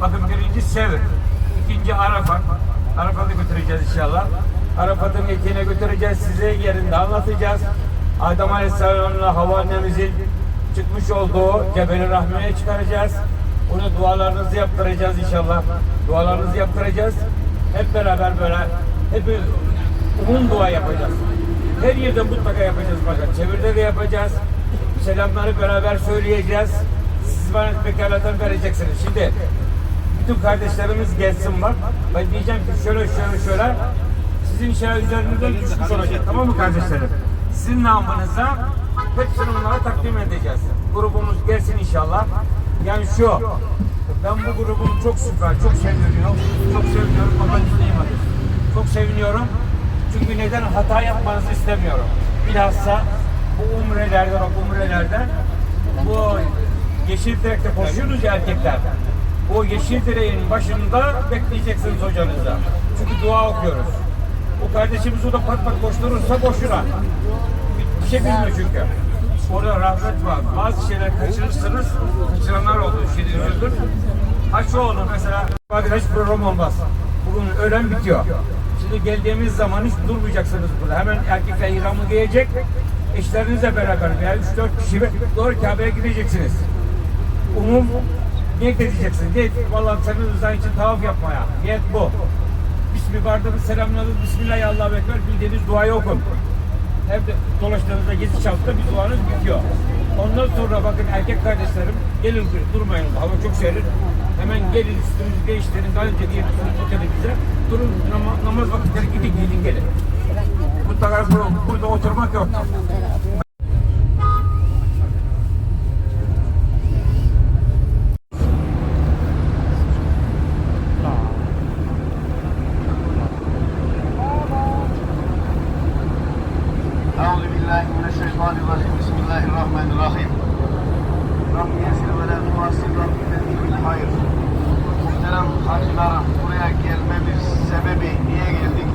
Bakın birinci Sevr, ikinci Arafat. Arafat'ı götüreceğiz inşallah. Arafat'ın eteğine götüreceğiz. Size yerinde anlatacağız. Adem Aleyhisselam'la Havva annemizin çıkmış olduğu Cebel-i Rahme'ye çıkaracağız. Onu dualarınızı yaptıracağız inşallah. Dualarınızı yaptıracağız. Hep beraber böyle hep umum dua yapacağız. Her yerde mutlaka yapacağız bakın. Çevirde de yapacağız. Selamları beraber söyleyeceğiz. Siz bana vekaletini vereceksiniz. Şimdi bütün kardeşlerimiz gelsin bak. Ben diyeceğim ki şöyle şöyle şöyle. Sizin şey üzerinizden düşmüş olacak. Tamam mı kardeşlerim? Sizin namınıza hepsini onlara takdim edeceğiz. Grubumuz gelsin inşallah. Yani şu. Ben bu grubumu çok süper, çok seviyorum. Çok seviyorum. Hadi. Çok seviniyorum. Çünkü neden hata yapmanızı istemiyorum. Bilhassa bu umrelerde bak umrelerde bu yeşil direkte koşuyoruz ya erkekler. O yeşil direğin başında bekleyeceksiniz hocanızla. Çünkü dua okuyoruz. O kardeşimiz o da pat pat koşturursa boşuna. Bir, şey bilmiyor çünkü. Orada rahmet var. Bazı şeyler kaçırırsınız. Kaçıranlar oldu. Şimdi üzüldüm. Ha şu olur mesela. Bakın hiç program olmaz. Bugün öğlen bitiyor. Şimdi geldiğimiz zaman hiç durmayacaksınız burada. Hemen erkekler ihramı giyecek. Eşlerinizle beraber veya 3-4 kişi doğru Kabe'ye gideceksiniz. Umum niyet edeceksin. Niyet, vallahi senin rızan için tavaf yapmaya. Niyet bu. Bismi vardınız, selamladınız, Bismillahirrahmanirrahim, Ekber, bildiğiniz duayı okun. Hep de dolaştığınızda gezi çaltıda bir duanız bitiyor. Ondan sonra bakın erkek kardeşlerim gelin durmayın hava çok serin. Hemen gelin üstünüzü değiştirin. Daha önce diye otelimize. Durun nama, namaz vakitleri gidin gidin gelin. Mutlaka bu, burada oturmak yok. Euzu billahi mineşşeytanirracim. Bismillahirrahmanirrahim. Rabbim yesir ve la tuhassir Rabbim bil hayır. Muhterem hacılarım buraya gelmemiz sebebi niye geldik?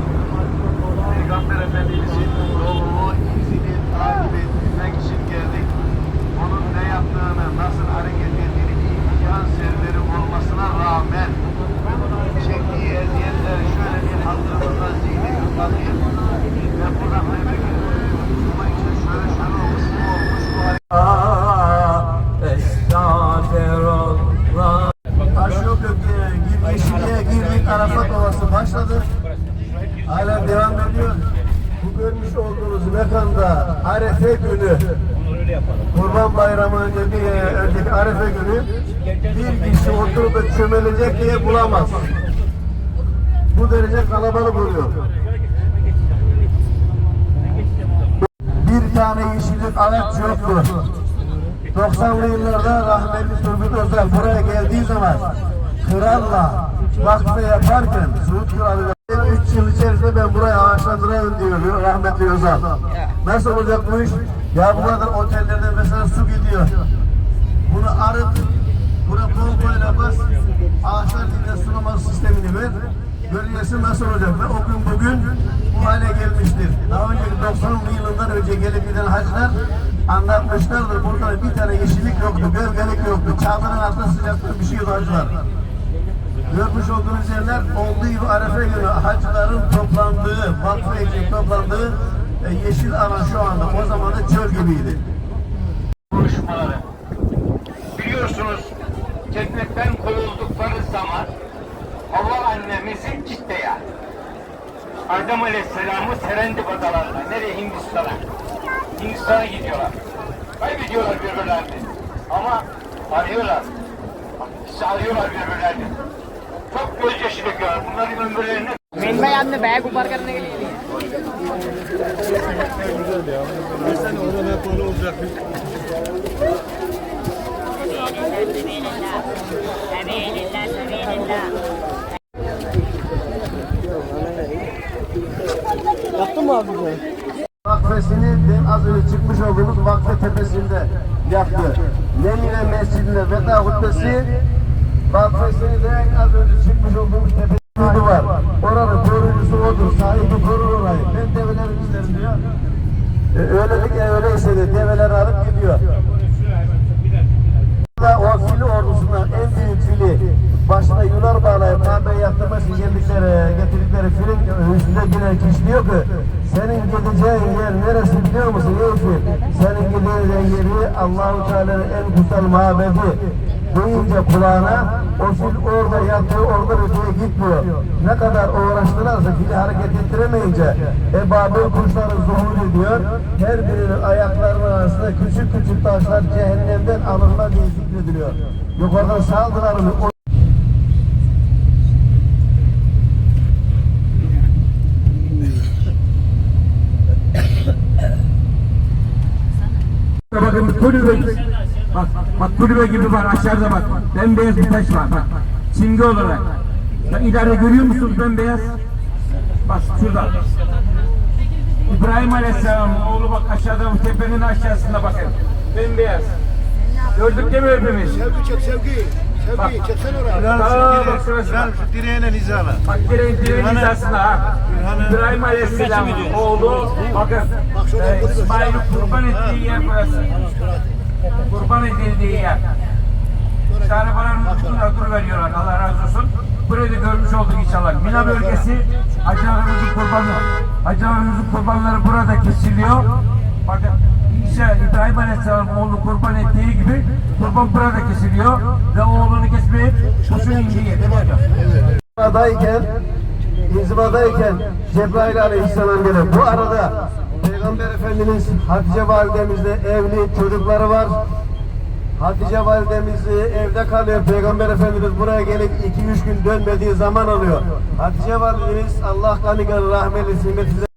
Girdik. Arafat Ovası başladı. Hala devam ediyor. Bu görmüş olduğunuz mekanda Arefe günü Kurban Bayramı önce bir önceki Arefe günü bir kişi oturup da çömelecek diye bulamaz. Bu derece kalabalık oluyor. Bir tane yeşillik araç yoktu. 90'lı yıllarda rahmetli Turgut Özal buraya geldiği zaman kralla vakfe yaparken Suud Kralı 3 yıl içerisinde ben burayı ağaçlandırayım diyor rahmetli Özal. Nasıl olacak bu iş? Ya burada otellerde mesela su gidiyor. Bunu arıp buna pompayla bas ağaçlar dibine sulama sistemini ver. Görüyorsun nasıl olacak ve o gün bugün bu hale gelmiştir. Daha önceki 90'lı yılından önce gelip giden hacılar anlatmışlardır. Burada bir tane yeşillik yoktu, gölgelik yoktu. Çadırın altında sıcakta bir şey yok hacılar. Görmüş olduğunuz yerler olduğu gibi Arefe günü hacıların toplandığı, vakfı için toplandığı e, yeşil alan şu anda o zaman da çöl gibiydi. konuşmaları. Biliyorsunuz cennetten kovuldukları zaman Hava annemizin Cidde'ye Adem Aleyhisselam'ı Serendip adalarına, nereye Hindistan'a? Hindistan'a gidiyorlar. Kaybediyorlar birbirlerini. Ama arıyorlar. Bizi arıyorlar birbirlerini. मेन भाई आपने बैग ऊपर करने के लिए लिया Vakfesini den az önce çıkmış olduğumuz vakfe tepesinde yaptı. Lenine Mescidi'nde veda hutbesi vakfesini de az önce çıkmış olduğumuz tepesinde var. Oranın koruyucusu odur. Sahibi korur orayı. Ben develeri izlerim diyor. E, öylelikle öyleyse de develeri alıp gidiyor. O fili ordusundan en büyük fili başına yular bağlayıp Kabe'yi yaptırmak için geldikleri, getirdikleri filin üstüne giden kişi diyor ki senin gideceğin yer neresi biliyor musun ey fil? Senin gideceğin yeri Allahu Teala'nın en kutsal mabedi deyince kulağına o fil orada yatıyor, orada öteye gitmiyor. Ne kadar uğraştılarsa fili hareket ettiremeyince ebabil kuşları zuhur ediyor. Her birinin ayaklarının arasında küçük küçük taşlar cehennemden alınma diye zikrediliyor. Yukarıdan? O Bakın kulübe bak bak kulübe gibi var aşağıda bak. Bembeyaz bir taş var bak. Simge olarak. Bak ileride görüyor musunuz bembeyaz? Bak şurada. İbrahim Aleyhisselam'ın oğlu bak aşağıda bu tepenin aşağısında bakın. Bembeyaz. Gördük değil mi hepimiz? Sevgi çek sevgi. Bak. Sevgi çeksene oraya. Aa, bak şurası bak. şu direğine hizana. Bak direğin direğin hizasında ha. İbrahim Aleyhisselam'ın oğlu bakın. e, İsmail'i kurban ettiği yer burası. Kurban edildiği yer. Arabaların ucunda dur veriyorlar. Allah razı olsun. Burayı da görmüş olduk inşallah. Mina bölgesi hacılarımızın kurbanı. Hacılarımızın kurbanları burada kesiliyor. Bakın İsa İbrahim Aleyhisselam oğlu kurban ettiği gibi kurban burada kesiliyor. Ve oğlunu kesmeyip kuşun indiği? İnzivadayken, inzivadayken Cebrail aleyhisselam gelir. Bu arada Peygamber Efendimiz Hatice validemizle evli çocukları var. Hatice validemiz evde kalıyor. Peygamber Efendimiz buraya gelip 2-3 gün dönmediği zaman oluyor. Hatice validemiz Allah kanı rahmetli